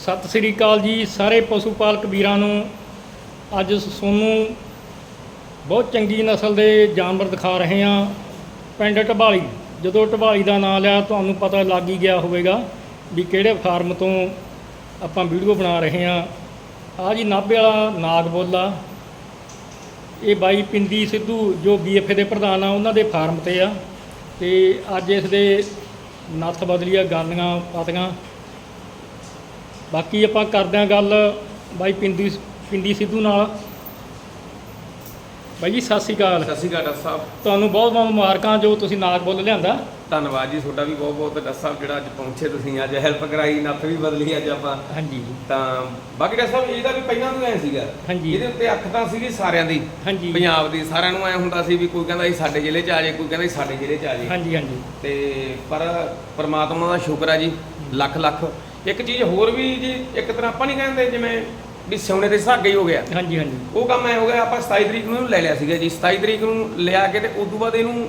ਸਤਿ ਸ੍ਰੀ ਅਕਾਲ ਜੀ ਸਾਰੇ ਪਸ਼ੂ ਪਾਲਕ ਵੀਰਾਂ ਨੂੰ। ਅੱਜ ਸੋਨੂੰ ਬਹੁਤ ਚੰਗੀ ਨਸਲ ਦੇ ਜਾਨਵਰ ਦਿਖਾ ਰਹੇ ਹਾਂ। ਪਿੰਡ ਢਬਾਲੀ, ਜਦੋਂ ਢਬਾਲੀ ਦਾ ਨਾਮ ਲਿਆ ਤੁਹਾਨੂੰ ਪਤਾ ਲੱਗ ਹੀ ਗਿਆ ਹੋਵੇਗਾ ਵੀ ਕਿਹੜੇ ਫਾਰਮ ਤੋਂ ਆਪਾਂ ਵੀਡੀਓ ਬਣਾ ਰਹੇ ਹਾਂ। ਆ ਜੀ ਨਾਭੇ ਵਾਲਾ ਨਾਗ ਬੋਲਾ। ਇਹ ਬਾਈ ਪਿੰਦੀ ਸਿੱਧੂ, ਜੋ ਬੀਐਫਏ ਦੇ ਪ੍ਰਧਾਨ ਆ, ਉਹਨਾਂ ਦੇ ਫਾਰਮ ਤੇ ਆ। ਤੇ ਅੱਜ ਇਸ ਦੇ ਨੱਥ ਬਦਲੀਆਂ, ਗਾਲੀਆਂ ਪਾਤੀਆਂ। ਬਾਕੀ ਆਪਾਂ ਕਰਦੇ ਹਾਂ ਗੱਲ ਬਾਈ ਪਿੰਦੀ ਪਿੰਦੀ ਸਿੱਧੂ ਨਾਲ। ਬਾਈ ਜੀ ਸਤਿ ਸ਼੍ਰੀ ਅਕਾਲ। ਸਤਿ ਸ਼੍ਰੀ ਅਕਾਲ ਡਾਕਟਰ ਸਾਹਿਬ। ਤੁਹਾਨੂੰ ਬਹੁਤ ਬਹੁਤ ਮੁਬਾਰਕਾਂ ਜੋ ਤੁਸੀਂ ਨਾਗ ਬੁੱਲ ਲਿਆਂਦਾ। ਧੰਨਵਾਦ ਜੀ ਤੁਹਾਡਾ ਵੀ ਬਹੁਤ ਬਹੁਤ ਡਾਕਟਰ ਸਾਹਿਬ ਜਿਹੜਾ ਅੱਜ ਪਹੁੰਚੇ ਤੁਸੀਂ ਅੱਜ ਹੈਲਪ ਕਰਾਈ ਨੱਥ ਵੀ ਬਦਲੀ ਅੱਜ ਆਪਾਂ। ਹਾਂਜੀ। ਤਾਂ ਬਾਕੀ ਡਾਕਟਰ ਸਾਹਿਬ ਇਹਦਾ ਵੀ ਪਹਿਲਾਂ ਤੋਂ ਐ ਸੀਗਾ। ਹਾਂਜੀ। ਇਹਦੇ ਉੱਤੇ ਅੱਖ ਤਾਂ ਸੀਗੀ ਸਾਰਿਆਂ ਦੀ। ਹਾਂਜੀ। ਪੰਜਾਬ ਦੀ ਸਾਰਿਆਂ ਨੂੰ ਐ ਹੁੰਦਾ ਸੀ ਵੀ ਕੋਈ ਕਹਿੰਦਾ ਸੀ ਸਾਡੇ ਜ਼ਿਲ੍ਹੇ 'ਚ ਆ ਜਾਏ ਕੋਈ ਕਹਿੰਦਾ ਸੀ ਸਾਡੇ ਜ਼ਿਲ੍ਹੇ 'ਚ ਆ ਜਾਏ ਹਾਂਜੀ ਹਾਂਜੀ। ਤੇ ਪਰ ਪਰਮਾਤਮਾ ਦਾ ਸ਼ੁਕਰ ਹੈ ਜੀ ਲੱਖ ਲੱਖ। ਇੱਕ ਚੀਜ਼ ਹੋਰ ਵੀ ਜੀ ਇੱਕ ਤਰ੍ਹਾਂ ਆਪਾਂ ਨਹੀਂ ਕਹਿੰਦੇ ਜਿਵੇਂ ਵੀ ਸੋਨੇ ਦੇ ਸੁਹਾਗੇ ਹੀ ਹੋ ਗਿਆ। ਹਾਂਜੀ ਹਾਂਜੀ। ਉਹ ਕੰਮ ਐ ਹੋ ਗਿਆ ਆਪਾਂ 27 ਤਰੀਕ ਨੂੰ ਇਹਨੂੰ ਲੈ ਲਿਆ ਸੀਗਾ ਜੀ। 27 ਤਰੀਕ ਨੂੰ ਲਿਆ ਕੇ ਤੇ ਉਸ ਤੋਂ ਬਾਅਦ ਇਹਨੂੰ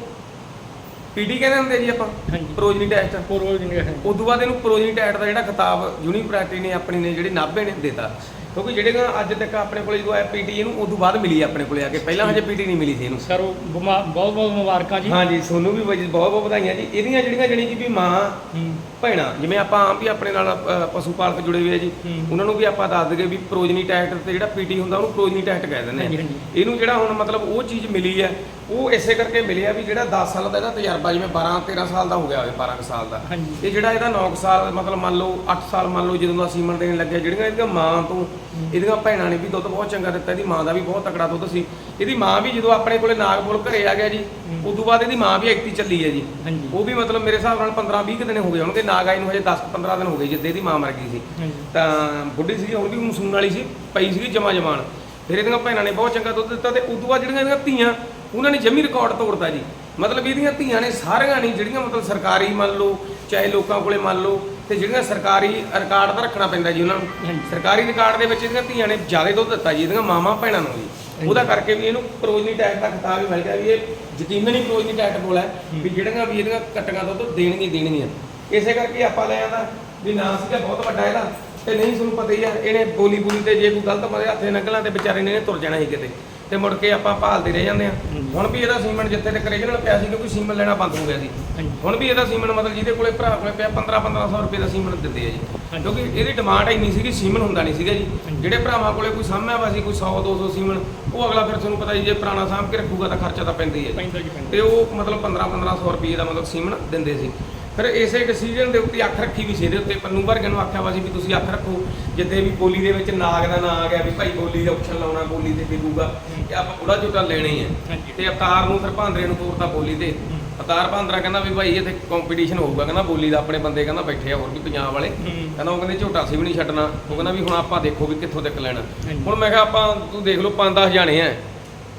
ਪੀਡੀ ਕਹਿੰਦੇ ਹੁੰਦੇ ਜੀ ਆਪਾਂ ਹਾਂਜੀ। Progeny test. ਪੂਰਵ ਜਿੰਨੇ ਉਸ ਤੋਂ ਬਾਅਦ ਇਹਨੂੰ ਪ੍ਰੋਜਨੀ ਟੈਸਟ ਦਾ ਜਿਹੜਾ ਖਿਤਾਬ ਯੂਨੀਵਰਸਿਟੀ ਨੇ ਆਪਣੀ ਨੇ ਜਿਹੜੇ ਨਾਭੇ ਨੇ ਦਿੱਤਾ। ਕਿਉਂਕਿ ਜਿਹੜੇ ਨਾ ਅੱਜ ਤੱਕ ਆਪਣੇ ਕੋਲੇ ਜਦੋਂ ਆਇਆ ਪੀਟੀ ਇਹਨੂੰ ਤੋਂ ਬਾਅਦ ਮਿਲੀ ਆਪਣੇ ਕੋਲੇ ਆ ਕੇ। ਪਹਿਲਾਂ ਹਜੇ ਪੀਟੀ ਨਹੀਂ ਮਿਲੀ ਸੀ ਇਹਨੂੰ। ਸਰ ਉਹ ਬਿਮਾ- ਬਹੁਤ ਬਹੁਤ ਮੁਬਾਰਕਾਂ ਜੀ। ਹਾਂਜੀ ਤੁਹਾਨੂੰ ਵੀ ਬਹੁਤ ਬਹੁਤ ਵਧਾਈਆਂ ਜੀ। ਇਹਦੀਆਂ ਜਿਹੜੀਆਂ ਜਣੀ ਕਿ ਵੀ ਮਾਂ ਹੂੰ। ਭੈਣਾਂ ਜਿਵੇਂ ਆਪਾਂ ਆਮ ਵੀ ਆਪਣੇ ਨਾਲ ਅ, ਪਸ਼ੂ ਪਾਲਕ ਜੁੜੇ ਹੋਏ ਆ ਜੀ। ਹੂੰ। ਉਹਨਾਂ ਨੂੰ ਵੀ ਆਪਾਂ ਦੱਸ ਦਈਏ ਵੀ ਪ੍ਰੋਜਨੀ ਟੈਸਟ ਤੇ ਜਿਹੜਾ ਪੀਟੀ ਹੁੰਦਾ ਉਹਨੂੰ ਪ੍ਰੋਜਨੀ ਟੈਸਟ ਕਹਿ ਦਿੰਦੇ ਹਾਂਜੀ, ਆ। ਹਾਂਜੀ। ਇਹਨੂੰ ਜਿਹੜਾ ਹੁਣ ਮਤਲਬ ਉਹ ਚੀਜ਼ ਮਿਲੀ ਹੈ ਉਹ ਇਸੇ ਕਰਕੇ ਮਿਲੀ ਆ ਵੀ ਜਿਹੜਾ 10 ਸਾਲ ਦਾ ਇਹਦਾ ਤਜਰਬਾ ਜਿਵੇਂ 12 13 ਸਾਲ ਦਾ ਹੋ ਗਿਆ ਹੋਵੇ 12 ਕੁ ਸਾਲ ਦਾ। ਹਾਂਜੀ। ਇਹ ਜਿਹੜਾ ਇਹਦਾ 9 ਸਾਲ ਮਤਲਬ ਮੰਨ ਲਓ 8 ਸਾਲ ਮੰਨ ਲਓ ਜਦੋਂ ਦਾ ਸੀਮਨ ਦੇਣ ਲੱਗਿਆ ਜਿਹੜੀਆਂ ਇਹਦੀਆਂ ਮਾਂ ਤੋਂ ਇਹਦੀਆਂ ਭੈਣਾਂ ਨੇ ਵੀ ਦੁੱਧ ਬਹੁਤ ਚੰਗਾ ਦਿੱਤਾ ਇਹਦੀ ਮਾਂ ਦਾ ਵੀ ਬਹੁਤ ਤਕੜਾ ਦੁੱਧ ਸੀ। ਇਹਦੀ ਮਾਂ ਵੀ ਜਦੋਂ ਆਪਣੇ ਕੋਲੇ ਨਾਗਪੁਰ ਘਰੇ ਆ ਗਿਆ ਜੀ ਉਸ ਤੋਂ ਬਾਅਦ ਇਹਦੀ ਮਾਂ ਵੀ ਐਕਟੀ ਚੱਲੀ ਹੈ ਜੀ। ਹਾਂਜੀ। ਉਹ ਵੀ ਮਤਲਬ ਮੇਰੇ ਹਿਸਾਬ ਨਾਲ 15 20 ਦਿਨ ਹੋ ਗਏ ਹੋਣਗੇ ਨਾਗ ਆਈ ਨੂੰ ਹਜੇ 10 15 ਦਿਨ ਹੋ ਗਏ ਜਿੱਦੇ ਇਹਦੀ ਮਾਂ ਮਰ ਗਈ ਸੀ। ਹਾਂਜੀ। ਤਾਂ ਬੁੱਢੀ ਸੀ ਹੁਣ ਵੀ ਸੂਣ ਵਾਲੀ ਸੀ ਪਈ ਸੀਗੀ ਜਮਾ ਜਮਾਨ। ਫਿਰ ਇਹਦੀਆਂ ਭੈਣਾਂ ਨੇ ਬਹੁਤ ਚੰਗਾ ਦੁੱਧ ਦਿੱਤਾ ਤੇ ਉਦੋਂ ਬਾਅਦ ਜਿਹੜੀਆਂ ਇਹਦੀਆਂ ਧੀਆਂ ਉਹਨਾਂ ਨੇ ਜਮੀ ਰਿਕਾਰਡ ਤੋੜਤਾ ਜੀ। ਮਤਲਬ ਇਹਦੀਆਂ ਧੀਆਂ ਨੇ ਸਾਰੀਆਂ ਨਹੀਂ ਜਿਹੜੀਆਂ ਮਤਲਬ ਸਰਕਾਰੀ ਮੰਨ ਲਓ ਚਾਹੇ ਲੋਕਾਂ ਕੋਲੇ ਮੰਨ ਲਓ ਤੇ ਜਿਹੜੀਆਂ ਸਰਕਾਰੀ ਰਿਕਾਰਡ ਤਾਂ ਰੱਖਣਾ ਪੈਂਦਾ ਜੀ ਉਹਨਾਂ ਨੂੰ। ਸਰਕਾਰੀ ਰਿਕਾਰਡ ਦੇ ਵਿੱਚ ਇਹਦੀਆਂ ਧੀਆਂ ਨੇ ਜ਼ਿਆਦਾ ਦੁੱਧ ਦਿੱਤਾ ਜੀ ਇਹਦੀਆਂ ਮਾਵਾਂ ਭੈਣਾਂ ਨੂੰ ਜੀ। ਉਹਦਾ ਕਰਕੇ ਵੀ ਇਹਨੂੰ ਪ੍ਰੋਜਨੀ ਟੈਗ ਦਾ ਖਿਤਾਬ ਵੀ ਮਿਲ ਗਿਆ ਵੀ ਇਹ ਯਕੀਨਨ ਹੀ ਪ੍ਰੋਜਨੀ ਟੈਗ ਕੋਲ ਹੈ ਵੀ ਜਿਹੜੀਆਂ ਵੀ ਇਹਦੀਆਂ ਕੱਟੀਆਂ ਦੁੱਧ ਦੇਣਗੀਆਂ ਦੇਣਗੀਆਂ। ਇਸੇ ਕਰਕੇ ਆਪਾਂ ਲੈ ਆਂਦਾ ਵੀ ਨਾਂ ਸੀਗਾ ਬਹੁਤ ਵੱਡਾ ਇਹਦਾ। ਤੇ ਨਹੀਂ ਤੁਹਾਨੂੰ ਪਤਾ ਹੀ ਆ ਇਹਨੇ ਬੋਲੀ ਬੋਲੀ ਤੇ ਜੇ ਕੋਈ ਗਲਤ ਮਰੇ ਹੱਥੇ ਨਗਲਾਂ ਤੇ ਵਿਚਾਰੇ ਨੇ ਇਹਨੇ ਤੁਰ ਜਾਣਾ ਸੀ ਕਿਤੇ। ਤੇ ਮੁੜ ਕੇ ਆਪਾਂ ਭਾਲਦੇ ਰਹਿ ਜਾਂਦੇ ਆ। ਹੁਣ ਵੀ ਇਹਦਾ ਸੀਮਨ ਜਿੱਥੇ ਤੱਕ ਰੀਜਨਲ ਪਿਆ ਸੀ ਕਿਉਂਕਿ ਸੀਮਨ ਲੈਣਾ ਬੰਦ ਹੋ ਗਿਆ ਸੀ। ਹੁਣ ਵੀ ਇਹਦਾ ਸੀਮਨ ਮਤਲਬ ਜਿਹਦੇ ਕੋਲੇ ਭਰਾ ਕੋਲੇ ਪਿਆ 15 1500 ਰੁਪਏ ਦਾ ਸੀਮਨ ਦਿੰਦੇ ਆ ਜੀ। ਕਿਉਂਕਿ ਇਹਦੀ ਡਿਮਾਂਡ ਇੰਨੀ ਸੀਗੀ ਸੀਮਨ ਹੁੰਦਾ ਨਹੀਂ ਸੀਗਾ ਜੀ। ਜਿਹੜੇ ਭਰਾਵਾਂ ਕੋਲੇ ਕੋਈ ਸਾਂਭਿਆ ਵਾ ਸੀ ਕੋਈ 100 200 ਸੀਮਨ ਉਹ ਅਗਲਾ ਫਿਰ ਤੁਹਾਨੂੰ ਪਤਾ ਜੀ ਜੇ ਪੁਰਾਣਾ ਸਾਂਭ ਕੇ ਰੱਖੂਗਾ ਤਾਂ ਖਰਚਾ ਤਾਂ ਪੈਂਦਾ ਹੀ ਹੈ ਤੇ ਉਹ ਮਤਲਬ 15 1500 ਰੁਪਏ ਦਾ ਮਤਲਬ ਸੀਮਨ ਦਿੰਦੇ ਸੀ। ਫਿਰ ਇਸੇ ਡਿਸੀਜਨ ਦੇ ਉੱਤੇ ਅੱਖ ਰੱਖੀ ਵੀ ਸੀ ਇਹਦੇ ਉੱਤੇ। ਪੰਨੂ ਵਰਗਿਆਂ ਨੂੰ ਆਖਿਆ ਵਾ ਸੀ ਵੀ ਤੁਸੀਂ ਅੱਖ ਰੱਖੋ। ਜਿੱਦੇ ਵੀ ਬੋਲੀ ਦੇ ਵਿੱਚ ਨਾਗ ਦਾ ਨਾਂ ਆ ਗਿਆ ਵੀ ਭਾਈ ਬੋਲੀ ਦਾ ਆਪਸ਼ਨ ਲਾਉਣਾ ਬੋਲੀ ਤੇ ਵਿਕੂਗਾ ਕਿ ਆਪਾਂ ਬੁੜਾ ਝੋਟਾ ਲੈਣਾ ਹਾਂਜੀ। ਤੇ ਅਵਤਾਰ ਨੂੰ ਫਿਰ ਭਾਂਦਰੇ ਨੂੰ ਤੋਰਤਾ ਬੋਲੀ ਤੇ। ਅਵਤਾਰ ਭਾਂਦਰਾ ਕਹਿੰਦਾ ਵੀ ਭਾਈ ਇੱਥੇ ਕੰਪੀਟੀਸ਼ਨ ਹੋਊਗਾ। ਕਹਿੰਦਾ ਬੋਲੀ ਦਾ ਆਪਣੇ ਬੰਦੇ ਕਹਿੰਦਾ ਬੈਠੇ ਆ ਹੋਰ ਵੀ ਪੰਜਾਬ ਵਾਲੇ। ਕਹਿੰਦਾ ਉਹ ਕਹਿੰਦੇ ਝੋਟਾ ਸੀ ਵੀ ਨਹੀਂ ਛੱਡਣਾ। ਉਹ ਕਹਿੰਦਾ ਵੀ ਹੁਣ ਆਪਾਂ ਦੇਖੋ ਵੀ ਕਿੱਥੋਂ ਤੱਕ ਲੈਣਾ। ਹੁਣ ਮੈਂ ਕਿਹਾ ਆਪਾਂ ਤੂੰ ਦੇਖ ਲਓ 5-10 ਜਾਣੇ ਆ।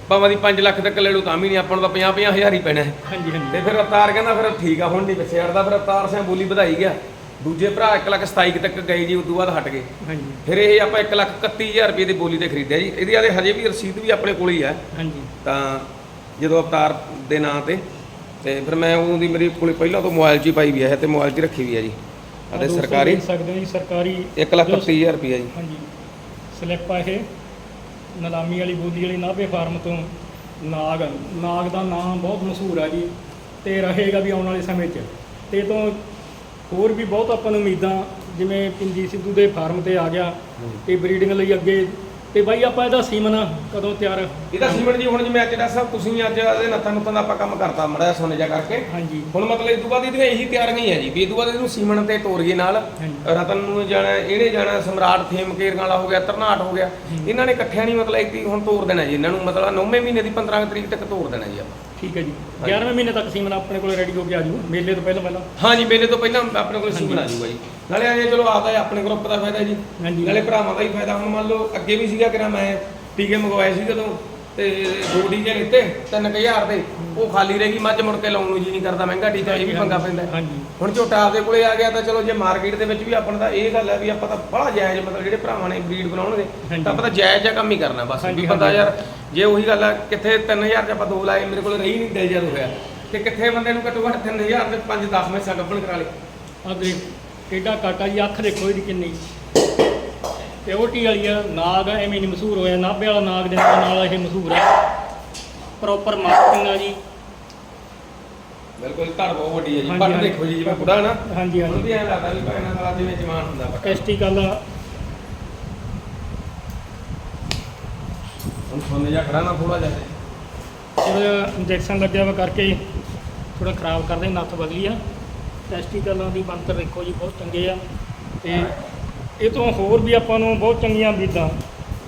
ਭਾਵੇਂ ਦੀ 5 ਲੱਖ ਤੱਕ ਲੈ ਲਓ ਤਾਂ ਵੀ ਨਹੀਂ ਆਪਾਂ ਨੂੰ ਤਾਂ 50-50 ਹਜ਼ਾਰ ਹੀ ਪੈਣਾ ਹੈ। ਹਾਂਜੀ ਹਾਂਜੀ। ਤੇ ਫਿਰ ਅਵਤਾਰ ਕਹਿੰਦਾ ਫਿਰ ਠੀਕ ਆ ਹੁਣ ਨਹੀਂ ਪਿੱਛੇ ਹਟਦਾ। ਫਿਰ ਅਵਤਾਰ ਸਿੰਘ ਬੋਲੀ ਵਧਾਈ ਗਿਆ। ਦੂਜੇ ਭਰਾ 1 ਲੱਖ 27 ਤੱਕ ਗਏ ਜੀ ਉਦੋਂ ਬਾਅਦ ਹਟ ਗਏ। ਹਾਂਜੀ। ਫਿਰ ਇਹ ਆਪਾਂ 1 ਲੱਖ 31000 ਰੁਪਏ ਦੀ ਬੋਲੀ ਤੇ ਖਰੀਦਿਆ ਜੀ। ਇਹਦੀ ਆਲੇ ਹਜੇ ਵੀ ਰਸੀਦ ਵੀ ਆਪਣੇ ਕੋਲ ਹੀ ਹੈ ਹਾਂਜੀ। ਤਾਂ ਜਦੋਂ ਅਵਤਾਰ ਦੇ ਨਾਂ ਤੇ ਤੇ ਫਿਰ ਮੈਂ ਉਹਦੀ ਮੇਰੀ ਕੋਲੇ ਪਹਿਲਾਂ ਤੋਂ ਮੋਬਾਈਲ 'ਚ ਹੀ ਪਾਈ ਵੀ ਹੈ ਤੇ ਮੋਬਾਈਲ 'ਚ ਹੀ ਰੱਖੀ ਵੀ ਹੈ ਜੀ। ਅਤੇ ਸਰਕਾਰੀ ਦੇਖ ਸਕਦੇ ਹੋ ਜੀ ਸਰਕਾਰੀ 1 ਲੱਖ 30000 ਰੁਪਏ ਜੀ। ਹਾਂਜੀ। ਸਲਿੱਪ ਆ ਇਹ। ਨਲਾਮੀ ਵਾਲੀ ਬੋਲੀ ਵਾਲੀ ਨਾਭੇ ਫਾਰਮ ਤੋਂ ਨਾਗ ਨਾਗ ਦਾ ਨਾਮ ਬਹੁਤ ਮਸ਼ਹੂਰ ਆ ਜੀ ਤੇ ਰਹੇਗਾ ਵੀ ਆਉਣ ਵਾਲੇ ਸਮੇਂ 'ਚ। ਤੇ ਇਹ ਤੋਂ ਹੋਰ ਵੀ ਬਹੁਤ ਆਪਾਂ ਨੂੰ ਉਮੀਦਾਂ ਜਿਵੇਂ ਪਿੰਦੀ ਸਿੱਧੂ ਦੇ ਫਾਰਮ ਤੇ ਆ ਗਿਆ ਤੇ ਬਰੀਡਿੰਗ ਲਈ ਅੱਗੇ ਤੇ ਬਾਈ ਆਪਾਂ ਇਹਦਾ ਸੀਮਨ ਕਦੋਂ ਤਿਆਰ? ਇਹਦਾ ਸੀਮਨ ਜੀ ਹੁਣ ਜਿਵੇਂ ਅੱਜ ਦਾ ਸਾਹਿਬ ਤੁਸੀਂ ਅੱਜ ਇਹਦੇ ਨੱਥਾਂ ਨੁੱਤਾਂ ਦਾ ਆਪਾਂ ਕੰਮ ਕਰਤਾ ਮੜਾ ਸੋਨੇ ਜਾ ਕਰਕੇ। ਹਾਂਜੀ। ਹੁਣ ਮਤਲਬ ਇਸ ਤੋਂ ਬਾਅਦ ਇਹਦੀਆਂ ਇਹੀ ਤਿਆਰੀਆਂ ਹੀ ਹੈ ਜੀ ਵੀ ਤੋਂ ਬਾਅਦ ਇਹਨੂੰ ਸੀਮਨ ਤੇ ਤੋਰੀਏ ਨਾਲ। ਹਾਂਜੀ। ਰਤਨ ਨੂੰ ਜਾਣਾ ਇਹਨੇ ਜਾਣਾ ਸਮਰਾਟ ਥੇਮ ਕੇਰ ਵਾਲਾ ਹੋ ਗਿਆ ਤਰਨਾਟ ਹੋ ਗਿਆ। ਇਹਨਾਂ ਨੇ ਇਕੱਠਿਆਂ ਨਹੀਂ ਮਤਲਬ ਇੱਕ ਹੁਣ ਤੋਰ ਦੇਣਾ ਜੀ ਇਹਨਾਂ ਨੂੰ ਮਤਲਬ 9ਵੇਂ ਮਹੀਨੇ ਦੀ 15 ਤਰੀਕ ਤੱਕ ਤੋਰ ਦੇਣਾ ਜੀ ਆਪਾਂ। ਠੀਕ ਹੈ ਜੀ। 11ਵੇਂ ਮਹੀਨੇ ਤੱਕ ਸੀਮਨ ਆਪਣੇ ਕੋਲ ਰੈਡੀ ਹੋ ਕੇ ਆ ਜੂ ਮੇਲੇ ਤੋਂ ਪਹਿਲਾਂ ਪਹਿਲਾਂ। ਹਾਂਜੀ ਮੇਲੇ ਤੋਂ ਪਹਿਲਾਂ ਆਪਣੇ ਕੋਲ ਸੀਮਨ ਆ ਜਾਊਗਾ ਜੀ। ਨਾਲੇ ਇਹ ਚਲੋ ਆਪਦਾ ਆਪਣੇ ਗਰੁੱਪ ਦਾ ਫਾਇਦਾ ਜੀ। ਹਾਂਜੀ। ਨਾਲੇ ਭਰਾਵਾਂ ਦਾ ਹੀ ਫਾਇਦਾ। ਹੁਣ ਮੰਨ ਲਓ ਅੱਗੇ ਵੀ ਸੀਗਾ ਕਿ ਮੈਂ ਟੀਕੇ ਮੰਗਵਾਏ ਸੀ ਜਦੋਂ। ਤੇ ਦੋ ਟੀਕੇ ਲਿੱਤੇ 3000 ਦੇ। ਉਹ ਖਾਲੀ ਰਹਿ ਗਈ ਮੱਝ ਮੁੜ ਕੇ ਲਾਉਣ ਨੂੰ ਜੀ ਨਹੀਂ ਕਰਦਾ ਮਹਿੰਗਾ ਟੀਕਾ ਇਹ ਵੀ ਪੰਗਾ ਪੈਂਦਾ। ਹਾਂਜੀ। ਹੁਣ ਝੋਟਾ ਆਪਦੇ ਕੋਲੇ ਆ ਗਿਆ ਤਾਂ ਚਲੋ ਜੇ ਮਾਰਕੀਟ ਦੇ ਵਿੱਚ ਵੀ ਆਪਣਾ ਤਾਂ ਇਹ ਗੱਲ ਹੈ ਵੀ ਆਪਾਂ ਤਾਂ ਬੜਾ ਜਾਇਜ਼ ਮਤਲਬ ਜਿਹੜੇ ਭਰਾਵਾਂ ਨੇ ਬਰੀਡ ਬਣਾਉਣਗੇ। ਤਾਂ ਆਪਾਂ ਤਾਂ ਜਾਇਜ਼ ਜਿਹਾ ਕੰਮ ਹੀ ਕਰਨਾ ਬਸ ਵੀ ਬੰਦਾ। ਯਾਰ ਜੇ ਉਹੀ ਗੱਲ ਆ ਕਿੱਥੇ 3000 ਚ ਆਪਾਂ ਦੋ ਲਾਏ ਮੇਰੇ ਕੋਲ ਰਹੀ ਨਹੀਂ ਜਦ ਹੋਇਆ ਤੇ ਕਿੱਥੇ ਬੰਦੇ ਨੂੰ ਘੱਟੋ ਘੱਟ 3000 ਤੇ 5 10 ਮੈਸਾਂ ਗੱਭਣ ਕਰਾ ਲੇ ਆ ਦੇਖ ਕਿੱਡਾ ਕਾਟਾ ਜੀ ਅੱਖ ਦੇਖੋ ਇਹਦੀ ਕਿੰਨੀ। ਪਿਓਰਟੀ ਵਾਲੀ ਆ ਨਾਗ ਐਵੇਂ ਨਹੀਂ ਮਸ਼ਹੂਰ ਹੋਇਆ। ਨਾਭੇ ਵਾਲਾ ਨਾਗ ਦੇ ਨਾਲ ਇਹ ਮਸ਼ਹੂਰ ਹੈ ਪ੍ਰੋਪਰ ਮਾਰਕਿੰਗ ਆ ਜੀ। ਬਿਲਕੁਲ ਧੜ ਬਹੁਤ ਵੱਡੀ ਹੈ ਜੀ। ਪੱਟ। ਦੇਖੋ ਜੀ ਜਿਵੇਂ ਬੁੜਾ ਨਾ ਹਾਂਜੀ ਹਾਂਜੀ। ਵੀ ਐਂ ਲੱਗਦਾ ਵੀ ਭੈਣਾਂ ਵਾਲਾ ਜਿਵੇਂ ਜਵਾਨ ਹੁੰਦਾ ਪੱਟ ਟੈਸਟੀਕਲ ਹੁਣ ਸੋਨੇ ਜਿਹਾ ਖੜਾ ਨਾ ਥੋੜਾ ਜਿਹਾ। ਥੋੜਾ ਇੰਜੈਕਸ਼ਨ ਲੱਗਿਆ ਵਾ ਕਰਕੇ ਥੋੜਾ ਖਰਾਬ ਕਰਦੇ ਨੱਥ ਬਦਲੀ ਆ। ਟੈਸਟੀਕਲਾਂ ਦੀ ਬੰਤਰ ਦੇਖੋ ਜੀ ਬਹੁਤ ਚੰਗੇ ਆ। ਤੇ ਇਹ ਤੋਂ ਹੋਰ ਵੀ ਆਪਾਂ ਨੂੰ ਬਹੁਤ ਚੰਗੀਆਂ ਉਮੀਦਾਂ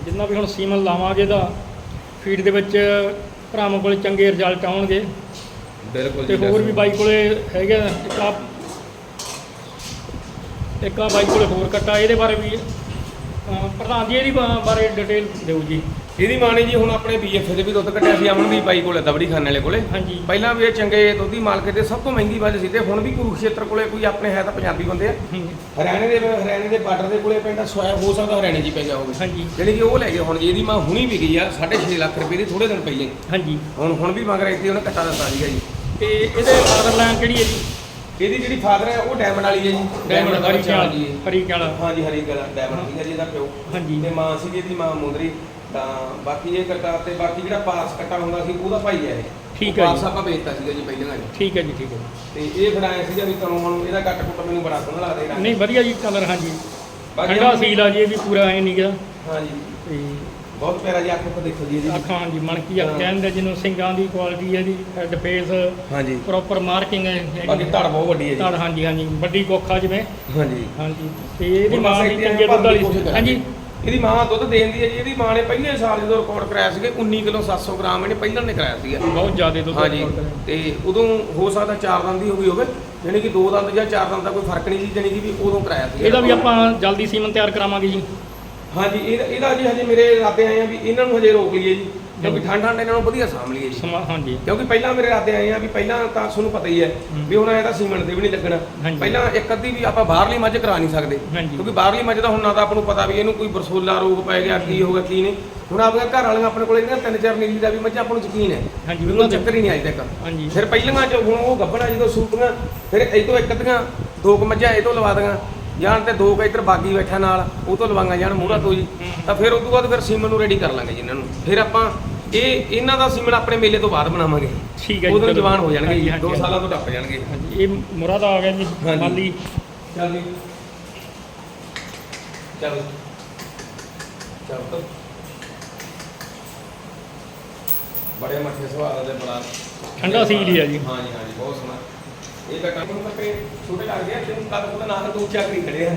ਜਿੰਨਾ ਵੀ ਹੁਣ ਸੀਮਨ ਲਾਵਾਂਗੇ ਦਾ ਫੀਡ ਦੇ ਵਿੱਚ ਭਰਾਵਾਂ ਕੋਲੇ ਚੰਗੇ ਰਿਜ਼ਲਟ ਆਉਣਗੇ। ਬਿਲਕੁਲ ਤੇ ਹੋਰ ਵੀ ਬਾਈ ਕੋਲੇ ਹੈਗਾ ਇੱਕ ਆ ਇੱਕ ਆ ਬਾਈ ਕੋਲੇ ਹੋਰ ਕੱਟਾ ਇਹਦੇ ਬਾਰੇ ਵੀ ਪ੍ਰਧਾਨ ਜੀ ਇਹਦੀ ਬਾਰੇ ਡਿਟੇਲ ਦਿਓ ਜੀ। ਇਹਦੀ ਮਾਂ ਨੇ ਜੀ ਹੁਣ ਆਪਣੇ ਬੀਐਫ ਦੇ ਵੀ ਦੁੱਧ ਕੱਢਿਆ ਸੀ ਅਮਨ ਵੀ ਬਾਈ ਕੋਲੇ ਦਬੜੀ ਖਾਨੇ ਵਾਲੇ ਕੋਲੇ। ਹਾਂਜੀ। ਪਹਿਲਾਂ ਵੀ ਇਹ ਚੰਗੇ ਦੁੱਧੀ ਮਾਲਕ ਤੇ ਸਭ ਤੋਂ ਮਹਿੰਗੀ ਵੱਜ ਸੀ ਤੇ ਹੁਣ ਵੀ ਕੁਰੂਖੇਤਰ ਕੋਲੇ ਕੋਈ ਆਪਣੇ ਹੈ ਤਾਂ ਪੰਜਾਬੀ ਬੰਦੇ ਆ। ਹਰਿਆਣੇ ਦੇ ਹਰਿਆਣੇ ਦੇ ਬਾਰਡਰ ਦੇ ਕੋਲੇ ਪਿੰਡ ਸੋਇਆ ਹੋ ਸਕਦਾ ਹਰਿਆਣੇ ਜੀ ਪੈ ਗਿਆ ਹੋਵੇ। ਹਾਂਜੀ। ਜਿਹੜੀ ਕਿ ਉਹ ਲੈ ਗਏ ਹੁਣ ਜੀ ਇਹਦੀ ਮਾਂ ਹੁਣੀ ਵੀ ਗਈ ਆ 6.5 ਲੱਖ ਰੁਪਏ ਦੀ ਥੋੜੇ ਦਿਨ ਪਹਿਲੇ। ਹਾਂਜੀ। ਹੁਣ ਹੁਣ ਵੀ ਮਗਰ ਇੱਥੇ ਉਹਨੇ ਕੱਟਾ ਦਿੱਤਾ ਸੀਗਾ ਜੀ। ਤੇ ਇਹਦੇ ਫਾਦਰ ਲਾਈਨ ਕਿਹੜੀ ਹੈ ਜੀ? ਇਹਦੀ ਜਿਹੜੀ ਫਾਦਰ ਹੈ ਉਹ ਡਾਇਮੰਡ ਵਾਲੀ ਹੈ ਜੀ। ਡਾਇਮੰਡ ਬੱਚਾ ਕਾਲਾ ਜੀ। ਹਰੀ ਕਾਲਾ ਹਾਂਜੀ ਹਰੀ ਗਲਾ ਡਾਇਮੰਡ ਸੀਗਾ ਜੀ ਇਹਦਾ ਪਿਓ। ਹਾਂਜੀ। ਤੇ ਮਾਂ ਸੀ ਇਹਦੀ ਮਾਂ ਮੁੰਦਰੀ। ਤਾਂ ਬਾਕੀ ਇਹ ਕੱਟਾ ਤੇ ਬਾਕੀ ਜਿਹੜਾ ਪਾਸ ਕੱਟਾ ਹੁੰਦਾ ਸੀ ਉਹਦਾ ਭਾਈ ਹੈ ਇਹ। ਠੀਕ ਹੈ ਪਾਸ ਜੀ ਆਪਾਂ ਵੇਚਤਾ ਸੀਗਾ ਜੀ ਪਹਿਲਾਂ ਜੀ ਠੀਕ ਹੈ ਜੀ ਠੀਕ ਹੈ ਤੇ ਇਹ ਫੜਾਇਆ ਸੀਗਾ ਵੀ ਤੁਹਾਨੂੰ ਹੁਣ ਇਹਦਾ ਕੱਟ ਕੁੱਟ ਮੈਨੂੰ ਬੜਾ ਸੋਹਣਾ ਲੱਗਦਾ ਇਹਦਾ ਨਹੀਂ ਵਧੀਆ ਜੀ ਕਲਰ ਹਾਂਜੀ। ਬਾਕੀ ਠੰਡਾ ਸੀਲ ਆ ਜੀ ਇਹ ਵੀ ਪੂਰਾ ਐ ਨਹੀਂ ਗਿਆ ਹਾਂਜੀ। ਤੇ ਬਹੁਤ ਪਿਆਰਾ ਜੀ ਅੱਖ ਉੱਪਰ ਦੇਖੋ ਜੀ ਇਹਦੀ। ਅੱਖਾਂ ਹਾਂਜੀ ਮਣਕੀ ਅੱਖ ਹਾਂ। ਕਹਿੰਦੇ ਜਿਹਨੂੰ ਸਿੰਘਾਂ ਦੀ ਕੁਆਲਿਟੀ ਹੈ ਜੀ ਹੈਡ ਫੇਸ ਹਾਂਜੀ। ਪ੍ਰੋਪਰ ਮਾਰਕਿੰਗ ਹੈ ਬਾਕੀ ਧੜ ਬਹੁਤ ਵੱਡੀ ਹੈ ਜੀ। ਧੜ ਹਾਂਜੀ ਹਾਂਜੀ ਵੱਡੀ ਕੋਖਾ ਜਿਵੇਂ। ਹਾਂਜੀ। ਹਾਂਜੀ ਤੇ ਇਹਦੀ ਹੁਣ ਮਾਂ ਬਸ ਦੀ ਇੱਥੇ ਚੰਗੇ ਦੁੱਧ ਵਾਲੀ। ਹਾਂਜੀ। ਇਹਦੀ ਮਾਂ ਦੁੱਧ ਦੇਣ ਦੀ ਹੈ ਜੀ ਇਹਦੀ ਮਾਂ ਨੇ ਪਹਿਲੇ ਸਾਲ ਜਦੋਂ ਰਿਕਾਰਡ ਕਰਾਇਆ ਸੀਗਾ 19 ਕਿਲੋ 700 ਗ੍ਰਾਮ ਇਹਨੇ ਪਹਿਲਾਂ ਨੇ ਕਰਾਇਆ ਸੀਗਾ। ਬਹੁਤ ਜ਼ਿਆਦਾ ਦੁੱਧ ਹਾਂਜੀ। ਤੇ ਉਦੋਂ ਹੋ ਸਕਦਾ ਚਾਰ ਦੰਦ ਦੀ ਹੋ ਗਈ ਹੋਵੇ ਯਾਨੀ ਕਿ ਦੋ ਦੰਦ ਜਾਂ ਚਾਰ ਦੰਦ ਦਾ ਕੋਈ ਫ਼ਰਕ ਨਹੀਂ ਸੀ ਯਾਨੀ ਕਿ ਵੀ ਉਦੋਂ ਕਰਾਇਆ ਸੀ ਇਹਦਾ ਵੀ ਆਪਾਂ ਜਲਦੀ ਸੀਮਨ ਤਿਆਰ ਕਰਾਵਾਂਗੇ ਜੀ। ਹਾਂਜੀ ਇਹਦਾ ਇਹਦਾ ਜੀ ਹਜੇ ਮੇਰੇ ਇਰਾਦੇ ਆਏ ਆ ਵੀ ਇਹਨਾਂ ਨੂੰ ਹਜੇ ਰੋਕ ਲਈਏ ਜੀ। ਕਿਉਂਕਿ ਠੰਡ ਠੰਡ ਇਹਨਾਂ ਨੂੰ ਵਧੀਆ ਸਾਂਭ ਲਈਏ ਜੀ। ਸਮਾਂ ਹਾਂਜੀ। ਕਿਉਂਕਿ ਪਹਿਲਾਂ ਮੇਰੇ ਇਰਾਦੇ ਆਏ ਆ ਵੀ ਪਹਿਲਾਂ ਤਾਂ ਤੁਹਾਨੂੰ ਪਤਾ ਹੀ ਹੈ। ਵੀ ਹੁਣ ਇਹਦਾ ਸੀਮੈਂਟ ਤੇ ਵੀ ਨਹੀਂ ਲੱਗਣਾ। ਪਹਿਲਾਂ ਇੱਕ ਅੱਧੀ ਵੀ ਆਪਾਂ ਬਾਹਰਲੀ ਮੱਝ ਕਰਾ ਨਹੀਂ ਸਕਦੇ। ਕਿਉਂਕਿ ਬਾਹਰਲੀ ਮੱਝ ਦਾ ਹੁਣ ਨਾ ਤਾਂ ਆਪਾਂ ਨੂੰ ਪਤਾ ਵੀ ਇਹਨੂੰ ਕੋਈ ਬਰਸੋਲਾ ਰੋਗ ਪੈ ਗਿਆ ਕੀ ਹੋ ਗਿਆ ਕੀ ਨਹੀਂ। ਹੁਣ ਆਪਣੀਆਂ ਘਰ ਵਾਲੀਆਂ ਆਪਣੇ ਕੋਲ ਇਹਨਾਂ ਤਿੰਨ ਚਾਰ ਨੀਲੀ ਦਾ ਵੀ ਮੱਝਾਂ ਆਪਾਂ ਨੂੰ ਯਕੀਨ ਹੈ। ਹਾਂਜੀ। ਉਹਨਾਂ ਚੱਕਰ ਹੀ ਨਹੀਂ ਆਈ ਤੱਕ। ਹਾਂਜੀ। ਫਿਰ ਪਹਿਲੀਆਂ ਚ ਹੁਣ ਉਹ ਗੱਭਣਾ ਜਦੋਂ ਸੂਪੀਆਂ ਫਿਰ ਇਹ ਤੋਂ ਇੱਕ ਅੱਧੀਆਂ ਦੋ ਕੁ ਮੱਝਾਂ ਇਹ ਤੋਂ ਲਵਾ ਦੀਆਂ। ਜਾਣ ਤੇ ਦੋ ਕੁ ਇੱਧਰ ਬਾਗੀ ਬੈਠਾ ਨਾਲ ਉਹ ਤੋਂ ਲਵਾਂਗਾ ਜਾਣ ਮੂਹਰਾ ਤੋਂ ਜੀ। ਤਾਂ ਫਿਰ ਉਸ ਤੋਂ ਬਾਅਦ ਫਿਰ ਸੀਮਨ ਨੂੰ ਰੈਡੀ ਕਰ ਲਾਂਗੇ ਜੀ ਇਹਨਾਂ ਨੂੰ। ਫਿਰ ਆਪਾਂ ਇਹ ਇਹਨਾਂ ਦਾ ਸੀਮਨ ਆਪਣੇ ਮੇਲੇ ਤੋਂ ਬਾਅਦ ਬਣਾਵਾਂਗੇ ਠੀਕ ਹੈ ਜੀ ਉਦੋਂ ਚਲੋ। ਜਵਾਨ ਹੋ ਜਾਣਗੇ ਜੀ ਹਾਂਜੀ, ਦੋ ਹਾਂਜੀ, ਸਾਲਾਂ ਤੋਂ ਟੱਪ ਜਾਣਗੇ ਹਾਂਜੀ ਇਹ ਮੁਰਾਦਾ ਆ ਗਿਆ ਜੀ ਹਾਂਜੀ। ਮਾਲੀ। ਚੱਲ ਜੀ। ਚੱਲ। ਚੱਲ ਤੋ। ਬੜੇ ਮੱਠੇ ਸੁਭਾਅ ਦੇ ਬੜਾ ਠੰਡਾ ਸੀਲ ਹੀ ਆ ਜੀ। ਹਾਂਜੀ ਹਾਂਜੀ ਬਹੁਤ ਸੋਹਣਾ। ਇਹ ਤਾਂ ਕੰਮ ਨੂੰ ਕੱਪੇ ਛੋਟੇ ਲੱਗ ਗਏ ਤੇ ਕੱਲ ਉਹਦਾ ਨਾਲ ਦੋ ਚਾਕਰੀ ਖੜੇ ਆ।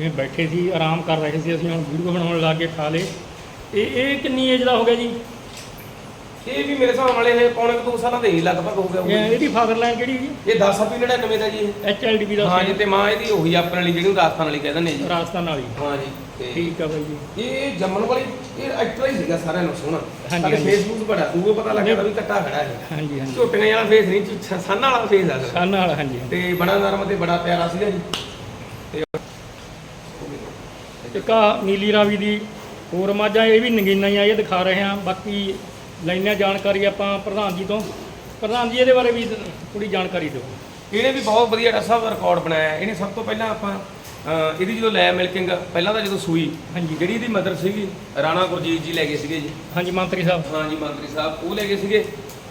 ਇਹ ਬੈਠੇ ਸੀ ਆਰਾਮ ਕਰ ਰਹੇ ਸੀ ਅਸੀਂ ਹੁਣ ਵੀਡੀਓ ਬਣਾਉਣ ਲੱਗ ਖਾ ਲੇ ਇਹ ਇਹ ਕਿੰਨੀ ਏਜ ਦਾ ਹੋ ਗਿਆ ਜੀ? ਇਹ ਵੀ ਮੇਰੇ ਹਿਸਾਬ ਨਾਲ ਇਹ ਪੌਣੇ ਕੁ ਦੋ ਸਾਲਾਂ ਦੇ ਹੀ ਲਗਭਗ ਹੋ ਗਿਆ ਇਹ- ਇਹਦੀ ਫਾਦਰ ਲਾਈਨ ਕਿਹੜੀ ਜੀ? ਇਹ 10 ਰੁਪਏ 99 ਦਾ ਜੀ ਇਹ। ਐਚ ਐਲ ਡੀ ਬੀ ਦਾ ਹਾਂ ਜੀ ਤੇ ਮਾਂ ਇਹਦੀ ਉਹੀ ਆਪਣੇ ਵਾਲੀ ਜਿਹੜੀ ਰਾਜਸਥਾਨ ਵਾਲੀ ਕਹਿੰਦੇ ਨੇ ਜੀ। ਰਾਜਸਥਾਨ ਵਾਲੀ। ਹਾਂ ਜੀ ਤੇ ਠੀਕ ਆ ਬਾਈ ਜੀ। ਇਹ ਜੰਮਣ ਵਾਲੀ ਇਹ ਐਕਟਰ ਹੀ ਸੀਗਾ ਸਾਰਿਆਂ ਨੂੰ ਸੋਹਣਾ। ਹਾਂਜੀ, ਸਾਡੇ ਹਾਂਜੀ। ਫੇਸਬੁੱਕ ਬੜਾ ਦੂਰ ਪਤਾ ਲੱਗਿਆ ਵੀ ਕੱਟਾ ਖੜਾ ਹੈ ਹਾਂਜੀ ਹਾਂਜੀ। ਝੋਟੀਆਂ ਵਾਲਾ ਫੇਸ ਨਹੀਂ ਚ- ਸੰਨ ਵਾਲਾ ਫੇਸ ਆ ਸਾਨ ਵਾਲਾ ਹਾਂਜੀ ਹਾਂਜੀ। ਤੇ ਬੜਾ ਨਰਮ ਤੇ ਬੜਾ ਪਿਆਰਾ ਸੀਗਾ ਜੀ। ਤੇ ਇੱਕ ਆ ਨੀਲੀ ਰਾਵੀ ਦੀ ਹੋਰ ਮਾਝਾਂ ਇਹ ਵੀ ਨਗੀਨਾ ਹੀ ਆ ਇਹ ਦਿਖਾ ਰਹੇ ਹਾਂ। ਬਾਕੀ ਲੈਣੇ ਜਾਣਕਾਰੀ ਆਪਾਂ ਪ੍ਰਧਾਨ ਜੀ ਤੋਂ। ਪ੍ਰਧਾਨ ਜੀ ਇਹਦੇ ਬਾਰੇ ਵੀ ਥੋੜੀ ਜਾਣਕਾਰੀ ਦਿਓ। ਇਹਨੇ ਵੀ ਬਹੁਤ ਵਧੀਆ ਡਾਕਟਰ ਸਾਹਿਬ ਦਾ ਰਿਕਾਰਡ ਬਣਾਇਆ। ਇਹਨੇ ਸਭ ਤੋਂ ਪਹਿਲਾਂ ਆਪਾਂ ਅਹ, ਇਹਦੀ ਜਦੋਂ ਲੈ ਮਿਲਕਿੰਗ ਪਹਿਲਾਂ ਤਾਂ ਜਦੋਂ ਸੂਈ ਹਾਂਜੀ। ਜਿਹੜੀ ਇਹਦੀ ਮਦਰ ਸੀਗੀ ਰਾਣਾ ਗੁਰਜੀਤ ਜੀ ਲੈ ਗਏ ਸੀਗੇ ਜੀ। ਹਾਂਜੀ ਮੰਤਰੀ ਸਾਹਿਬ। ਹਾਂ ਜੀ ਮੰਤਰੀ ਸਾਹਿਬ ਉਹ ਲੈ ਗਏ ਸੀਗੇ।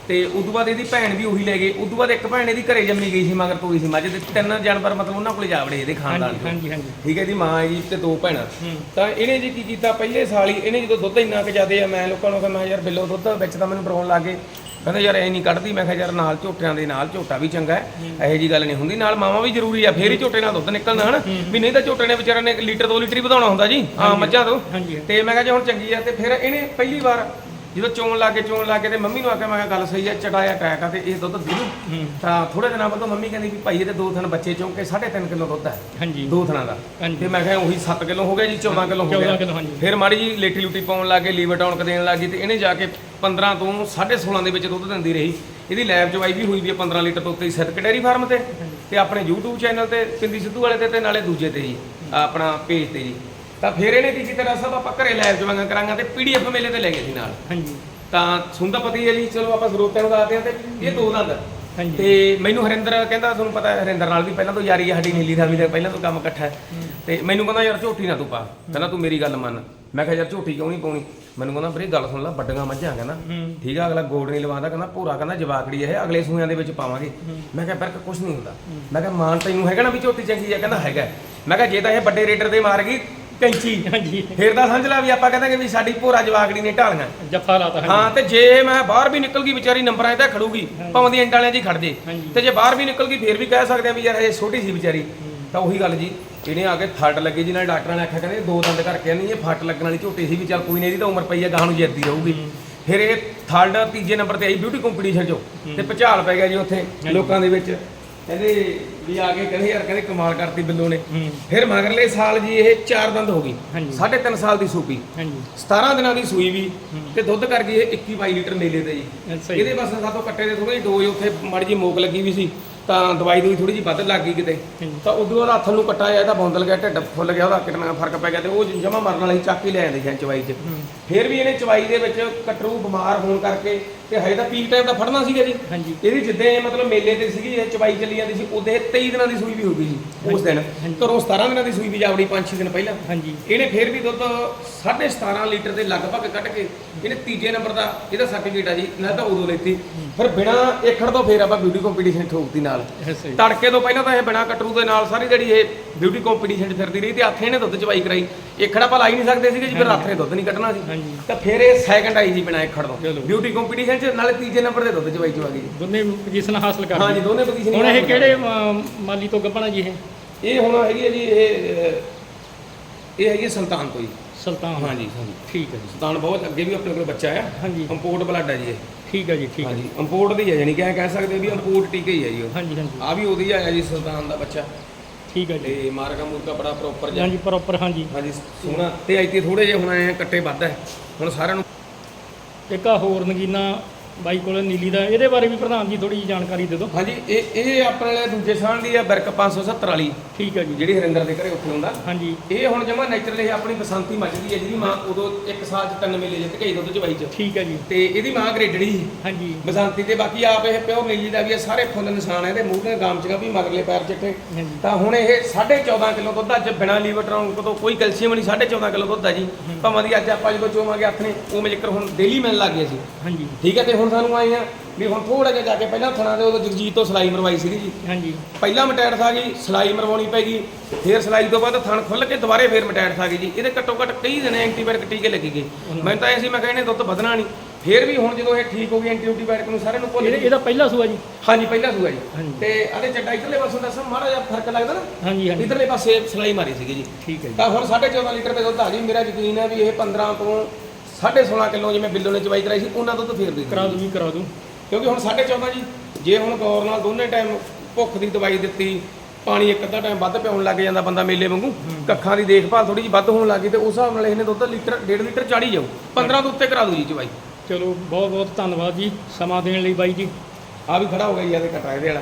ਤੇ ਉਦੋਂ ਬਾਅਦ ਇਹਦੀ ਭੈਣ ਵੀ ਉਹੀ ਲੈ ਗਏ। ਉਦੋਂ ਬਾਅਦ ਇੱਕ ਭੈਣ ਇਹਦੀ ਘਰੇ ਜੰਮੀ ਗਈ ਸੀ ਮਗਰ ਤੋਈ ਸੀ। ਮੱਝ ਦੇ ਤਿੰਨ ਜਾਨਵਰ ਮਤਲਬ ਉਹਨਾਂ ਕੋਲੇ ਜਾ ਵੜੇ ਇਹਦੇ ਖਾਨਦਾਨ ਚੋਂ ਹਾਂਜੀ ਹਾਂਜੀ ਠੀਕ ਹੈ ਜੀ ਮਾਂ ਹੈ ਜੀ ਤੇ ਦੋ ਭੈਣਾਂ। ਹੂੰ। ਤਾਂ ਇਹਨੇ ਜੀ ਕੀ ਕੀਤਾ? ਪਹਿਲੇ ਸਾਲ ਹੀ ਇਹਨੇ ਜਦੋਂ ਦੁੱਧ ਇੰਨਾ ਕੁ ਜ਼ਿਆਦੇ ਆ ਮੈਂ ਲੋਕਾਂ ਨੂੰ ਕਿਹਾ ਮੈਂ ਯਾਰ ਬਿੱਲੋ ਦੁੱਧ ਵਿੱਚ ਤਾਂ ਮੈਨੂੰ ਬਰਾਉਣ ਲੱਗੇ ਕਹਿੰਦਾ ਯਾਰ ਐ ਨਹੀਂ ਕੱਢਦੀ ਮੈਂ ਕਿਹਾ ਯਾਰ ਨਾਲ ਝੋਟਿਆਂ ਦੇ ਨਾਲ ਝੋਟਾ ਵੀ ਚੰਗਾ ਹੈ। ਇਹੋ ਜੀ ਗੱਲ ਨਹੀਂ ਹੁੰਦੀ ਨਾਲ ਮਾਵਾਂ ਵੀ ਜ਼ਰੂਰੀ ਆ ਫੇਰ ਹੀ ਝੋਟੇ ਨਾਲ ਦੁੱਧ ਨਿਕਲਣਾ ਹਨ? ਵੀ ਨਹੀਂ ਤਾਂ ਝੋਟੇ ਨੇ ਵਿਚਾਰੇ ਨੇ ਇੱਕ ਲੀਟਰ 2 ਲੀਟਰ ਹੀ ਵਧਾਉਣਾ ਹੁੰਦਾ ਜੀ। ਆ ਮੱਝਾਂ ਤੋਂ। ਤੇ ਮੈਂ ਕਿਹਾ ਜੇ ਹੁਣ ਚੰਗੀ ਆ ਤੇ ਫਿਰ ਇਹਨੇ ਪਹਿਲੀ ਵਾਰ ਜਦੋਂ ਚੋਣ ਲਾ ਕੇ ਚੋਣ ਲਾ ਕੇ ਤੇ ਮੰਮੀ ਨੂੰ ਆਖਿਆ ਮੈਂ ਕਿਹਾ ਗੱਲ ਸਹੀ ਹੈ ਚਟਾਇਆ ਟੈਕ ਆ ਤੇ ਇਹ ਦੁੱਧ ਦੇ ਦੂ ਹੂੰ। ਤਾਂ ਥੋੜੇ ਦਿਨਾਂ ਬਾਅਦ ਮੰਮੀ ਕਹਿੰਦੀ ਵੀ ਭਾਈ ਇਹਦੇ ਦੋ ਥਣ ਬੱਚੇ ਚੋਂ ਕੇ 3.5 ਕਿਲੋ ਦੁੱਧ ਹੈ ਹਾਂਜੀ। ਦੋ ਥਣਾਂ ਦਾ। ਤੇ ਮੈਂ ਕਿਹਾ ਉਹੀ 7 ਕਿਲੋ ਹੋ ਗਿਆ ਜੀ 14 ਕਿਲੋ ਹੋ 14 ਗਿਆ। ਕਿਲੋ ਹਾਂਜੀ। ਫਿਰ ਮਾੜੀ ਜੀ ਲੇਟੀ ਲੂਟੀ ਪਾਉਣ ਲੱਗੇ ਲੀਵਰ ਟਾਉਣਕ ਦੇਣ ਲੱਗੀ ਤੇ ਇਹਨੇ ਜਾ ਕੇ 15 ਤੋਂ 16.5 ਦੇ ਵਿੱਚ ਦੁੱਧ ਦਿੰਦੀ ਰਹੀ। ਇਹਦੀ ਲੈਬ ਚਵਾਈ ਵੀ ਹੋਈ ਵੀ ਹੈ 15 ਲੀਟਰ ਤੋਂ ਉੱਤੇ ਹੀ ਸਿੱਧਕ ਡੈਰੀ ਫਾਰਮ ਤੇ ਤੇ ਆਪਣੇ YouTube ਚੈਨਲ ਤੇ ਪਿੰਦੀ ਸਿੱਧੂ ਵਾਲੇ ਤੇ ਤੇ ਨਾਲੇ ਦੂਜੇ ਤੇ ਜੀ ਆਪਣਾ ਪੇਜ ਤੇ ਜੀ। ਤਾਂ ਫਿਰ ਇਹਨੇ ਕੀ ਕੀਤਾ ਰਸਾ ਆਪਾਂ ਘਰੇ ਲੈਬ ਚਵਾਈਆਂ ਕਰਾਂਗਾ ਤੇ ਪੀਡੀਐਫ ਮੇਲੇ ਤੇ ਲੈ ਗਏ ਸੀ ਨਾਲ। ਹਾਂਜੀ। ਤਾਂ ਸੁਣਦਾ ਪਤੀ ਹੈ ਜੀ ਚਲੋ ਆਪਾਂ ਸਰੋਤਿਆਂ ਨੂੰ ਦੱਸਦੇ ਤੇ ਇਹ ਦੋ ਦੰਦ। ਹਾਂਜੀ। ਤੇ ਮੈਨੂੰ ਹਰਿੰਦਰ ਕਹਿੰਦਾ ਤੁਹਾਨੂੰ ਪਤਾ ਹੈ ਹਰਿੰਦਰ ਨਾਲ ਵੀ ਪਹਿਲਾਂ ਤੋਂ ਯਾਰੀ ਹੈ ਸਾਡੀ ਨੀਲੀ ਦਾ ਵੀ ਤੇ ਪਹਿਲਾਂ ਤੋਂ ਕੰਮ ਇਕੱਠਾ ਹੈ। ਤੇ ਮੈਨੂੰ ਕਹਿੰਦਾ ਯਾਰ ਝੋਟੀ ਨਾ ਤੂੰ ਪਾ। ਕਹਿੰਦਾ ਤੂੰ ਮੇਰੀ ਗੱਲ ਮੰਨ। ਮੈਂ ਕਿਹਾ ਯਾਰ ਝੋਟੀ ਕਿਉਂ ਨਹੀਂ ਪਾਉਣੀ? ਮੈਨੂੰ ਕਹਿੰਦਾ ਵੀਰੇ ਗੱਲ ਸੁਣ ਲੈ ਵੱਡੀਆਂ ਮੱਝਾਂ ਕਹਿੰਦਾ। ਠੀਕ ਆ ਅਗਲਾ ਗੋੜ ਨਹੀਂ ਲਵਾਉਂਦਾ ਕਹਿੰਦਾ ਭੂਰਾ ਕਹਿੰਦਾ ਜਵਾਕੜੀ ਇਹ ਅਗਲੇ ਸੂਆਂ ਦੇ ਵਿੱਚ ਪਾਵਾਂਗੇ। ਮੈਂ ਕਿਹਾ ਬਰਕ ਕੁਝ ਨਹੀਂ ਹੁੰਦਾ। ਮੈਂ ਕਿਹਾ ਮਾਨ ਤੈਨੂੰ ਹੈਗਾ ਨਾ ਵੀ ਝੋਟੀ ਚੰਗੀ ਆ? ਕਹਿੰਦਾ ਹੈਗਾ ਮੈਂ ਕਿਹਾ ਜੇ ਤਾਂ ਇਹ ਵੱਡੇ ਰੇਟਰ ਦੇ ਮਾਰ ਗਈ ਕੈਂਚੀ ਹਾਂਜੀ। ਫੇਰ ਤਾਂ ਸਮਝ ਲਾ ਵੀ ਆਪਾਂ ਕਹਿੰਦੇ ਵੀ ਸਾਡੀ ਭੂਰਾ ਜਵਾਕੜੀ ਨੇ ਢਾਲੀਆਂ। ਜੱਫਾ ਲਾਤਾ ਹਾਂ ਤੇ ਜੇ ਮੈਂ ਬਾਹਰ ਵੀ ਨਿਕਲ ਗਈ ਵਿਚਾਰੀ ਨੰਬਰਾਂ 'ਤੇ ਖੜੂਗੀ ਭਾਵੇਂ ਦੀ ਇੰਡ ਵਾਲਿਆਂ 'ਚ ਹੀ ਖੜ ਜੇ। ਤੇ ਜੇ ਬਾਹਰ ਵੀ ਨਿਕਲ ਗਈ ਫੇਰ ਵੀ ਕਹਿ ਸਕਦੇ ਆ ਵੀ ਯਾਰ ਇਹ ਛੋਟੀ ਸੀ ਵਿਚਾਰੀ। ਤਾਂ ਉਹੀ ਗੱਲ ਜੀ ਇਹਨੇ ਆ ਕੇ ਥੱਡ ਲੱਗੀ ਜੀ ਨਾਲ ਡਾਕਟਰਾਂ ਨੇ ਆਖਿਆ ਕਹਿੰਦੇ ਦੋ ਦੰਦ ਕਰਕੇ ਨਹੀਂ ਇਹ ਫੱਟ ਲੱਗਣ ਵਾਲੀ ਝੋਟੀ ਸੀ ਵੀ ਚੱਲ ਕੋਈ ਨਹੀਂ ਇਹਦੀ ਤਾਂ ਉਮਰ ਪਈ ਆ ਗਾਹ ਨੂੰ ਜਿੱਦੀ ਰਹੂਗੀ। ਫਿਰ ਇਹ ਥਰਡ ਤੀਜੇ ਨੰਬਰ ਤੇ ਆਈ ਬਿਊਟੀ ਕੰਪੀਟੀਸ਼ਨ 'ਚੋਂ। ਤੇ ਭੁਚਾਲ ਪੈ ਗਿਆ ਜੀ ਉੱਥੇ ਲੋਕਾਂ ਦੇ ਵਿੱਚ। ਕਹਿੰਦੇ ਵੀ ਆ ਕੇ ਕਹਿੰਦੇ ਯਾਰ ਕਹਿੰਦੇ ਕਮਾਲ ਕਰਤੀ ਬਿੱਲੋ ਨੇ। ਫਿਰ ਮਗਰਲੇ ਸਾਲ ਜੀ ਇਹ ਚਾਰ ਦੰਦ ਹੋ ਗਈ ਹਾਂਜੀ। ਸਾਢੇ ਤਿੰਨ ਸਾਲ ਦੀ ਸੂਪੀ। ਹਾਂਜੀ। 17 ਦਿਨਾਂ ਦੀ ਸੂਈ ਵੀ ਤੇ ਦੁੱਧ ਕਰ ਗਈ ਇਹ 21 22 ਲੀਟਰ ਮੇਲੇ ਤੇ ਜੀ। ਇਹਦੇ ਬਸ ਸਾਤੋਂ ਕੱਟੇ ਦੇ ਥੋੜੀ ਜਿਹੀ ਡੋਜ਼ ਉੱਥੇ ਮਾੜੀ ਜੀ ਮੋਕ ਲੱਗੀ ਵੀ ਸੀ ਤਾਂ ਦਵਾਈ ਦੂਈ ਥੋੜੀ ਜੀ ਵੱਧ ਲੱਗ ਗਈ ਕਿਤੇ। ਤਾਂ ਉਦੋਂ ਬਾਅਦ ਹੱਥ ਨੂੰ ਕੱਟਾ ਆਇਆ ਤਾਂ ਬੌਂਦਲ ਗਿਆ ਢਿੱਡ ਫੁੱਲ ਗਿਆ ਉਹਦਾ ਕਿੰਨਾ ਫ਼ਰਕ ਪੈ ਗਿਆ ਤੇ ਉਹ ਜਮਾ ਮਰਨ ਵਾਲੀ ਚੱਕ ਹੀ ਲੈ ਆਂਦੇ ਜਾਂ ਚਵਾਈ 'ਚ। ਫਿਰ ਵੀ ਇਹਨੇ ਚਵਾਈ ਦੇ ਵਿੱਚ ਕਟਰੂ ਬਿਮਾਰ ਹੋਣ ਕਰਕੇ ਤੇ ਹਜੇ ਤਾਂ ਪੀਕ ਟਾਈਮ ਦਾ ਫੜਨਾ ਸੀਗਾ ਜੀ। ਹਾਂਜੀ। ਇਹਦੀ ਜਿੱਦਾਂ ਮਤਲਬ ਮੇਲੇ ਤੇ ਸੀਗੀ ਇਹ ਚਵਾਈ ਚੱਲੀ ਜਾਂਦੀ ਸੀ ਉਹਦੇ 23 ਦਿਨਾਂ ਦੀ ਸੂਈ ਵੀ ਹੋ ਗਈ ਜੀ ਉਸ ਦਿਨ। ਘਰੋਂ 17 ਦਿਨਾਂ ਦੀ ਸੂਈ ਵੀ ਜਾਵੜੀ 5-6 ਦਿਨ ਪਹਿਲਾਂ। ਹਾਂਜੀ। ਇਹਨੇ ਫੇਰ ਵੀ ਦੁੱਧ 17.5 ਲੀਟਰ ਦੇ ਲਗਭਗ ਕੱਢ ਕੇ ਇਹਨੇ ਤੀਜੇ ਨੰਬਰ ਦਾ ਇਹਦਾ ਸਰਟੀਫਿਕੇਟ ਆ ਜੀ ਨਾ ਤਾਂ ਉਦੋਂ ਲੈਤੀ। ਫਿਰ ਬਿਨਾ ਏਖੜ ਤੋਂ ਫੇਰ ਆਪਾਂ ਬਿਊਟੀ ਕੰਪੀਟੀਸ਼ਨ ਠੋਕਤੀ ਨਾਲ। ਤੜਕੇ ਤੋਂ ਪਹਿਲਾਂ ਤਾਂ ਇਹ ਬਿਨਾ ਕਟਰੂ ਦੇ ਨਾਲ ਸਾਰੀ ਜਿਹੜੀ ਇਹ ਬਿਊਟੀ ਕੰਪੀਟੀਸ਼ਨ ਫਿਰਦੀ ਰਹੀ ਤੇ ਹੱਥੇ ਇਹਨੇ ਦੁੱਧ ਚਵਾਈ ਕਰਾਈ। ਏਖੜ ਆਪਾਂ ਲਾ ਹੀ ਨਹੀਂ ਸਕਦੇ ਸੀਗੇ ਜੀ ਫਿਰ ਨੇ ਦੁੱਧ ਨਹੀਂ ਕੱਢਣਾ ਸੀ। ਤਾਂ ਫਿਰ ਇਹ ਸੈਕੰਡ ਆਈ ਜੀ ਬਿਨਾ ਏਖੜ ਤੋਂ। ਬਿਊਟੀ ਕੰਪੀਟੀਸ਼ਨ 'ਚ ਨਾਲੇ ਤੀਜੇ ਨੰਬਰ ਦੇ ਦੁੱਧ ਚਵਾਈ ਚਵਾ ਗਈ ਜੀ। ਦੋਨੇ ਪੋਜੀਸ਼ਨ ਹਾਸਲ ਕਰ ਹਾਂਜੀ ਲਈ ਦੋਨੇ ਪੋਜੀਸ਼ਨ ਹੁਣ ਇਹ ਕਿਹੜੇ ਮਾਲੀ ਤੋਂ ਗੱਭਣਾ ਜੀ ਇਹ? ਇਹ ਹੁਣ ਹੈਗੀ ਹੈ ਜੀ ਇਹ ਅਹ, ਇਹ ਹੈਗੀ ਹੈ ਸੰਤਾਨ ਤੋਂ ਜੀ। ਸੁਲਤਾਨ। ਹਾਂਜੀ ਹਾਂਜੀ। ਠੀਕ ਹੈ ਜੀ। ਸੁਲਤਾਨ ਬਹੁਤ ਅੱਗੇ ਵੀ ਆਪਣੇ ਕੋਲ ਬੱਚਾ ਆ। ਹਾਂਜੀ। ਇੰਪੋਰਟ ਬਲੱਡ ਹੈ ਜੀ ਇਹ। ਠੀਕ ਹੈ ਜੀ ਠੀਕ ਹੈ ਹਾਂਜੀ ਇੰਪੋਰਟ ਦੀ ਹੈ ਜਾਨੀ ਕਿ ਕਹਿ ਸਕਦੇ ਵੀ ਇੰਪੋਰਟ ਟੀਕੇ ਹੀ ਹੈ ਜੀ ਉਹ। ਹਾਂਜੀ ਹਾਂਜੀ। ਆ ਵੀ ਉਹਦੀ ਆਇਆ ਜੀ ਸੁਲਤਾਨ ਦਾ ਬੱਚਾ। ਠੀਕ ਹੈ ਜੀ। ਤੇ ਮਾਰਕਾ ਮੁਰਗਾ ਬੜਾ ਪ੍ਰੋਪਰ ਜਿਹਾ। ਹਾਂਜੀ ਪ੍ਰੋਪਰ ਹਾਂਜੀ। ਹਾਂਜੀ ਸੋਹਣਾ। ਤੇ ਇੱਥੇ ਥੋੜੇ ਜਿਹੇ ਹੁਣ ਆਏ ਆ ਕੱਟੇ ਵੱਧ ਹੈ। ਹੁਣ ਸਾਰਿਆਂ ਨੂੰ ਇੱਕ ਆ ਹੋਰ ਨਗੀਨਾ ਬਾਈ ਕੋਲ ਨੀਲੀ ਦਾ ਇਹਦੇ ਬਾਰੇ ਵੀ ਪ੍ਰਧਾਨ ਜੀ ਥੋੜੀ ਜਾਣਕਾਰੀ ਦੇ ਦਿਓ। ਹਾਂਜੀ ਇਹ ਇਹ ਆਪਣੇ ਲਈ ਦੂਜੇ ਸਾਲ ਦੀ ਆ ਬਿਰਕ 570 ਵਾਲੀ। ਠੀਕ ਹੈ ਜੀ। ਜਿਹੜੀ ਹਰਿੰਦਰ ਦੇ ਘਰੇ ਉੱਥੇ ਹੁੰਦਾ। ਹਾਂਜੀ। ਇਹ ਹੁਣ ਜਮਾ ਨੇਚਰਲ ਇਹ ਆਪਣੀ ਬਸੰਤੀ ਮੱਝ ਦੀ ਹੈ ਜਿਹਦੀ ਮਾਂ ਉਦੋਂ ਇੱਕ ਸਾਲ ਚ ਤਿੰਨ ਮੇਲੇ ਜਿੱਤ ਆਈ ਦੁੱਧ ਚਵਾਈ ਚ। ਠੀਕ ਹੈ ਜੀ। ਤੇ ਇਹਦੀ ਮਾਂ ਗ੍ਰੇਡੜੀ ਹਾਂਜੀ। ਬਸੰਤੀ ਤੇ ਬਾਕੀ ਆਪ ਇਹ ਪਿਓ ਨੀਲੀ ਦਾ ਵੀ ਇਹ ਸਾਰੇ ਫੁੱਲ ਨਿਸ਼ਾਨ ਹੈ ਇਹਦੇ ਮੂੰਹ ਦੇ ਗਾਮਚੀਆਂ ਵੀ ਮਗਰਲੇ ਪੈਰ ਚਿੱਟੇ ਤਾਂ ਹੁਣ ਇਹ 14.5 ਕਿਲੋ ਦੁੱਧ ਅੱਜ ਬਿਨਾ ਲੀਵਰ ਟਰੌਂਕ ਤੋਂ ਕੋਈ ਕੈਲਸ਼ੀਅਮ ਨਹੀਂ 14.5 ਕਿਲੋ ਦੁੱਧ ਹੈ ਜੀ। ਭਾਵੇਂ ਦੀ ਅੱਜ ਆਪਾਂ ਜਦੋਂ ਚੋਵਾਂਗੇ ਹੱਥ ਨੇ ਹੁਣ ਡੇਲੀ ਮਿਲਣ ਲੱਗ ਗਿਆ ਸੀ। ਹਾਂਜੀ। ਠੀਕ ਹੈ ਤੇ ਹੁਣ ਸਾਨੂੰ ਆਏ ਆ ਵੀ ਹੁਣ ਥੋੜਾ ਜਿਹਾ ਜਾ ਕੇ ਪਹਿਲਾਂ ਥਣਾ ਦੇ ਉਦੋਂ ਜਗਜੀਤ ਤੋਂ ਸਲਾਈ ਮਰਵਾਈ ਸੀਗੀ ਜੀ। ਹਾਂਜੀ। ਪਹਿਲਾਂ ਮਟੈੜ ਥਾ ਗਈ ਸਲਾਈ ਮਰਵਾਉਣੀ ਪੈਗੀ ਫੇਰ ਸਲਾਈ ਤੋਂ ਬਾਅਦ ਥਣ ਖੁੱਲ ਕੇ ਦੁਬਾਰੇ ਫੇਰ ਮਟੈੜ ਥਾ ਗਈ ਜੀ। ਇਹਦੇ ਘੱਟੋ ਘੱਟ ਕਈ ਦਿਨ ਐਂਟੀਬਾਇਓਟਿਕ ਟੀਕੇ ਲੱਗੀ ਗਏ। ਮੈਂ ਤਾਂ ਐ ਸੀ ਮੈਂ ਕਹਿੰਦੇ ਦੁੱਧ ਵਧਣਾ ਨਹੀਂ। ਫੇਰ ਵੀ ਹੁਣ ਜਦੋਂ ਇਹ ਠੀਕ ਹੋ ਗਈ ਐਂਟੀਬਾਇਓਟਿਕ ਨੂੰ ਸਾਰਿਆਂ ਨੂੰ ਭੁੱਲ ਗਈ ਇਹਦਾ ਪਹਿਲਾ ਸੂਆ ਜੀ। ਹਾਂਜੀ ਪਹਿਲਾਂ ਸੂਆ ਜੀ। ਤੇ ਆਦੇ ਚੱਡਾ ਇਧਰਲੇ ਪਾਸੋਂ ਦੱਸਾਂ ਮਾੜਾ ਜਿਹਾ ਫ਼ਰਕ ਲੱਗਦਾ ਨਾ। ਹਾਂਜੀ ਹਾਂਜੀ। ਇਧਰਲੇ ਪਾਸੇ ਸਲਾਈ ਮਾਰੀ ਸੀਗੀ ਜੀ। ਠੀਕ ਹੈ ਜੀ। ਤਾਂ ਹੁਣ 14.5 ਲੀਟਰ ਦੇ ਦੁੱਧ ਆ ਜੀ ਮੇਰਾ ਯਕੀਨ ਹੈ ਵੀ ਇਹ 15 ਤੋਂ 16.5 ਕਿਲੋ ਜਿਵੇਂ ਬਿੱਲੋ ਨੇ ਚਵਾਈ ਕਰਾਈ ਸੀ ਉਹਨਾਂ ਦੁੱਧ ਫੇਰ ਦੇ ਦਿੰਦੀ। ਕਰਾ ਦੂੰ ਜੀ ਕਰਾ ਦੂੰ। ਕਿਉਂਕਿ ਹੁਣ 14.5 ਜੀ ਜੇ ਹੁਣ ਗੌਰ ਨਾਲ ਦੋਨੇ ਟਾਈਮ ਭੁੱਖ ਦੀ ਦਵਾਈ ਦਿੱਤੀ ਪਾਣੀ ਇੱਕ ਅੱਧਾ ਟਾਈਮ ਵੱਧ ਪਿਆਉਣ ਲੱਗ ਜਾਂਦਾ ਬੰਦਾ ਮੇਲੇ ਵਾਂਗੂ ਕੱਖਾਂ ਦੀ ਦੇਖਭਾਲ ਥੋੜੀ ਜਿਹੀ ਵੱਧ ਹੋਣ ਲੱਗੀ ਤੇ ਉਸ ਹਿਸਾਬ ਨਾਲ ਇਹਨੇ ਦੁੱਧ ਲੀਟਰ 1.5 ਲੀਟਰ ਚਾੜੀ ਜਾਊ। 15 ਤੋਂ ਉੱਤੇ ਕਰਾ ਦੂ ਜੀ ਚਵਾਈ। ਚਲੋ ਬਹੁਤ ਬਹੁਤ ਧੰਨਵਾਦ ਜੀ ਸਮਾਂ ਦੇਣ ਲਈ ਬਾਈ ਜੀ। ਆ ਵੀ ਖੜਾ ਹੋ ਗਿਆ ਜੀ ਇਹਦੇ ਕਟਰਾ ਇਹਦੇ ਵਾਲਾ।